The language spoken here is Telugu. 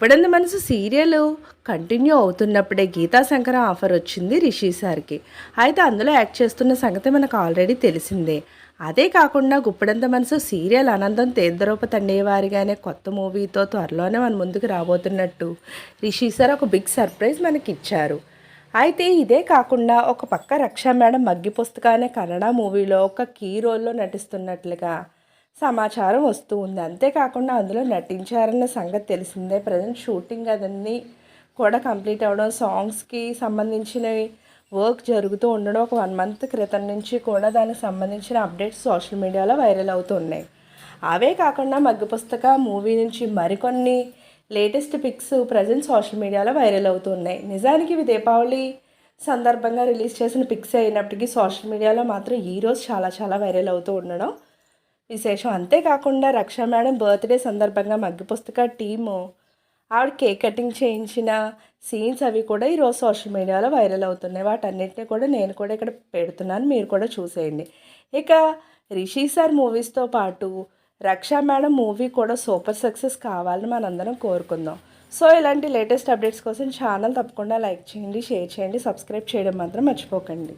గుప్పడంది మనసు సీరియల్ కంటిన్యూ అవుతున్నప్పుడే గీతా శంకర ఆఫర్ వచ్చింది రిషి సార్కి. అయితే అందులో యాక్ట్ చేస్తున్న సంగతి మనకు ఆల్రెడీ తెలిసిందే. అదే కాకుండా గుప్పడంత మనసు సీరియల్ అనంతం తేంద్రూప తండేవారిగానే కొత్త మూవీతో త్వరలోనే మన ముందుకు రాబోతున్నట్టు రిషి సార్ ఒక బిగ్ సర్ప్రైజ్ మనకి ఇచ్చారు అయితే ఇదే కాకుండా ఒక పక్క రక్షా మేడం మగ్గి పుస్తకానే కన్నడ మూవీలో ఒక కీ రోల్లో నటిస్తున్నట్లుగా సమాచారం వస్తూ ఉంది. అంతేకాకుండా అందులో నటించారన్న సంగతి తెలిసిందే. ప్రజెంట్ షూటింగ్ అదన్నీ కూడా కంప్లీట్ అవ్వడం సాంగ్స్కి సంబంధించినవి వర్క్ జరుగుతూ ఉండడం ఒక వన్ మంత్ క్రితం నుంచి కూడా దానికి సంబంధించిన అప్డేట్స్ సోషల్ మీడియాలో వైరల్ అవుతున్నాయి. అవే కాకుండా మగ్గు పుస్తక మూవీ నుంచి మరికొన్ని లేటెస్ట్ పిక్స్ ప్రజెంట్ సోషల్ మీడియాలో వైరల్ అవుతున్నాయి. నిజానికి ఇవి దీపావళి సందర్భంగా రిలీజ్ చేసిన పిక్స్ అయినప్పటికీ సోషల్ మీడియాలో మాత్రం ఈరోజు చాలా చాలా వైరల్ అవుతూ ఉండడం విశేషం. అంతేకాకుండా రక్ష మేడం బర్త్డే సందర్భంగా మగ్గి పుస్తక టీము ఆవిడ కేక్ కటింగ్ చేయించిన సీన్స్ అవి కూడా ఈరోజు సోషల్ మీడియాలో వైరల్ అవుతున్నాయి. వాటన్నిటిని కూడా నేను కూడా ఇక్కడ పెడుతున్నాను. మీరు కూడా చూసేయండి. ఇక రిషి సార్ మూవీస్తో పాటు రక్షా మేడం మూవీ కూడా సూపర్ సక్సెస్ కావాలని మనందరం కోరుకుందాం. సో ఇలాంటి లేటెస్ట్ అప్డేట్స్ కోసం ఛానల్ తప్పకుండా లైక్ చేయండి షేర్ చేయండి సబ్స్క్రైబ్ చేయడం మాత్రం మర్చిపోకండి.